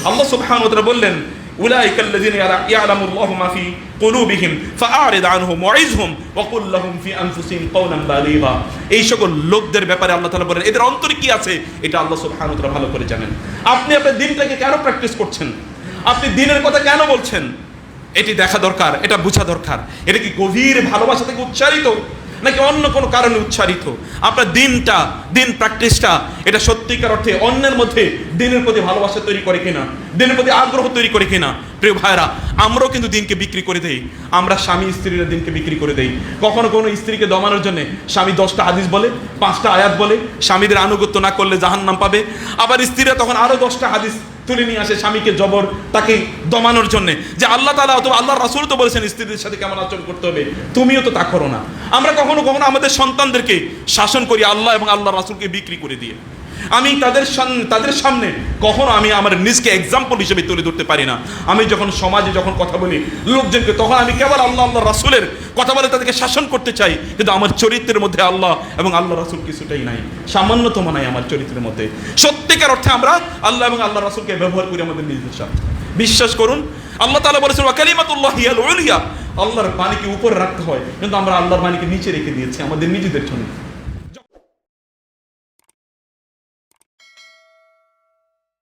আল্লাহ সুবহানাহু ওয়া তাআলা বললেন أولئك الذين يعلم الله ما في قلوبهم فأعرض عنهم وعظهم وقل لهم في أنفسهم قولا بليغا এই সকল লোকদের ব্যাপারে আল্লাহ তাআলা বলেন এদের অন্তরে কি আছে এটা আল্লাহ সুবহানাহু ওয়া তাআলা ভালো করে জানেন আপনি আপনার দিনটাকে কেন প্র্যাকটিস করছেন আপনি দিনের কথা কেন বলছেন এটি দেখা দরকার এটা বোঝা দরকার এটা কি গভীর ভালোবাসা থেকে উচ্চারিত নাকি অন্য কোনো কারণে উচ্চারিত? আপনার দিনটা, দিন প্র্যাকটিসটা এটা সত্যিকার অর্থে অন্যের মধ্যে দিনের প্রতি ভালোবাসা তৈরি করে কিনা? দিনের প্রতি আগ্রহ তৈরি করে কিনা? প্রিয় ভাইরা আমরাও কিন্তু দিনকে বিক্রি করে দেই। আমরা স্বামী স্ত্রীরা দিনকে বিক্রি করে দেই। কখনো কোনো স্ত্রীকে দমানোর জন্য স্বামী দশটা হাদিস বলে, পাঁচটা আয়াত বলে, স্বামীদের আনুগত্য না করলে জাহান নাম পাবে। আবার স্ত্রীরা তখন আরও দশটা হাদিস তুলে নিয়ে আসে স্বামীকে জবর তাকে দমানোর জন্যে। যে আল্লাহ তালা অথবা আল্লাহ রাসুল তো বলেছেন, স্ত্রীদের সাথে কেমন আচরণ করতে হবে? তুমিও তো তা করো না। আমরা কখনো কখনো আমাদের সন্তানদেরকে শাসন করি আল্লাহ এবং আল্লাহ রাসুলকে বিক্রি করে দিয়ে। আমি তাদের তাদের সামনে কখনো আমি আমার নিজকে এক্সাম্পল হিসেবে তুলে ধরতে পারি না। আমি যখন সমাজে যখন কথা বলি লোকজনকে, তখন আমি কেবল আল্লাহ আল্লাহ রাসুলের কথা বলে তাদেরকে শাসন করতে চাই। কিন্তু আমার চরিত্রের মধ্যে আল্লাহ এবং আল্লাহ রাসুল কিছুটাই নাই। সামান্যতম নাই আমার চরিত্রের মধ্যে। সত্যিকার অর্থে আমরা আল্লাহ এবং আল্লাহ রাসুলকে ব্যবহার করি আমাদের নিজেদের সাথে। বিশ্বাস করুন, আল্লাহ তালা বলেছেন কালিমাতুল্লাহ আল্লাহর বাণীকে উপরে রাখতে হয়, কিন্তু আমরা আল্লাহর বাণীকে নিচে রেখে দিয়েছি আমাদের নিজেদের জন্য।